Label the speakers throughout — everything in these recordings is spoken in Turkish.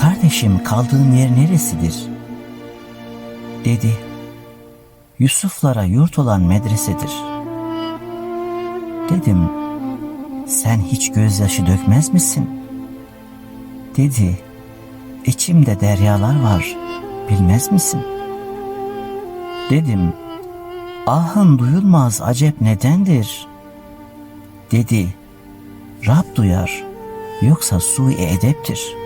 Speaker 1: Kardeşim kaldığın yer neresidir? Dedi. Yusuflara yurt olan medresedir. Dedim. Sen hiç gözyaşı dökmez misin? Dedi. İçimde deryalar var. Bilmez misin? Dedim. Ahın duyulmaz acep nedendir? Dedi. Rab duyar. Yoksa sui edeptir.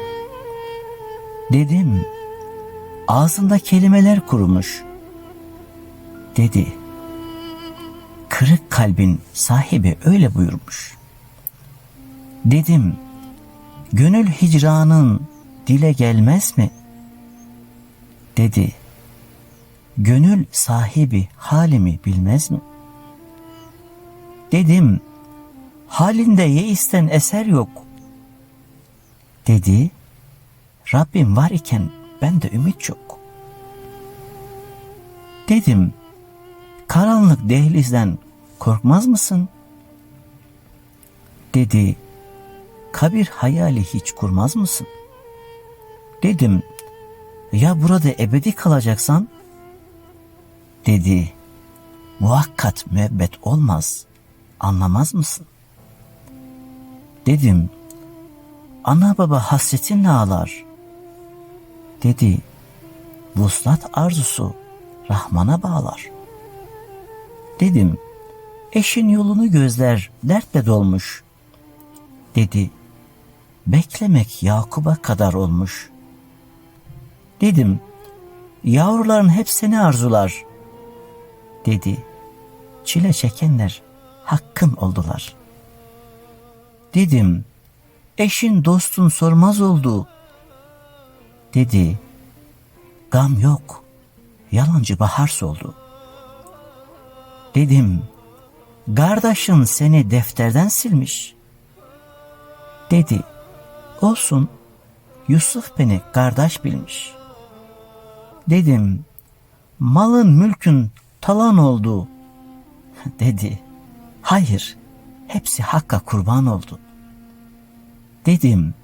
Speaker 1: Dedim. Ağzında kelimeler kurumuş. Dedi. Kırık kalbin sahibi öyle buyurmuş. Dedim. Gönül hicranın dile gelmez mi? Dedi. Gönül sahibi halimi bilmez mi? Dedim. Halinde yeisten eser yok. Dedi. Rabbim var iken bende ümit çok. Dedim. Karanlık dehlizden korkmaz mısın? Dedi. Kabir hayali hiç kurmaz mısın? Dedim. Ya burada ebedi kalacaksan? Dedi. Muhakkat müebbet olmaz. Anlamaz mısın? Dedim. Ana baba hasretinle ağlar. Dedi. Vuslat arzusu Rahman'a bağlar. Dedim. Eşin yolunu gözler dertle dolmuş. Dedi. Beklemek Yakub'a kadar olmuş. Dedim. Yavruların hep seni arzular. Dedi. Çile çekenler hakkın oldular. Dedim. Eşin dostun sormaz oldu. Dedi. Gam yok. Yalancı bahar soldu. Dedim. Kardeşin seni defterden silmiş. Dedi. Olsun. Yusuf beni kardeş bilmiş. Dedim. Malın mülkün talan oldu. Dedi. Hayır. Hepsi Hakk'a kurban oldu. Dedim.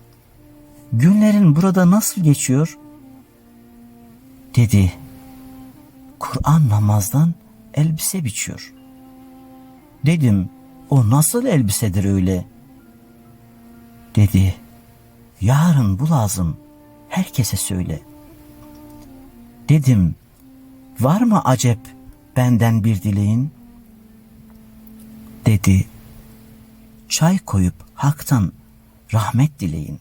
Speaker 1: Günlerin burada nasıl geçiyor? Dedi. Kur'an namazdan elbise biçiyor. Dedim. O nasıl elbisedir öyle? Dedi. Yarın bu lazım. Herkese söyle. Dedim. Var mı acep benden bir dileğin? Dedi. Çay koyup haktan rahmet dileyin.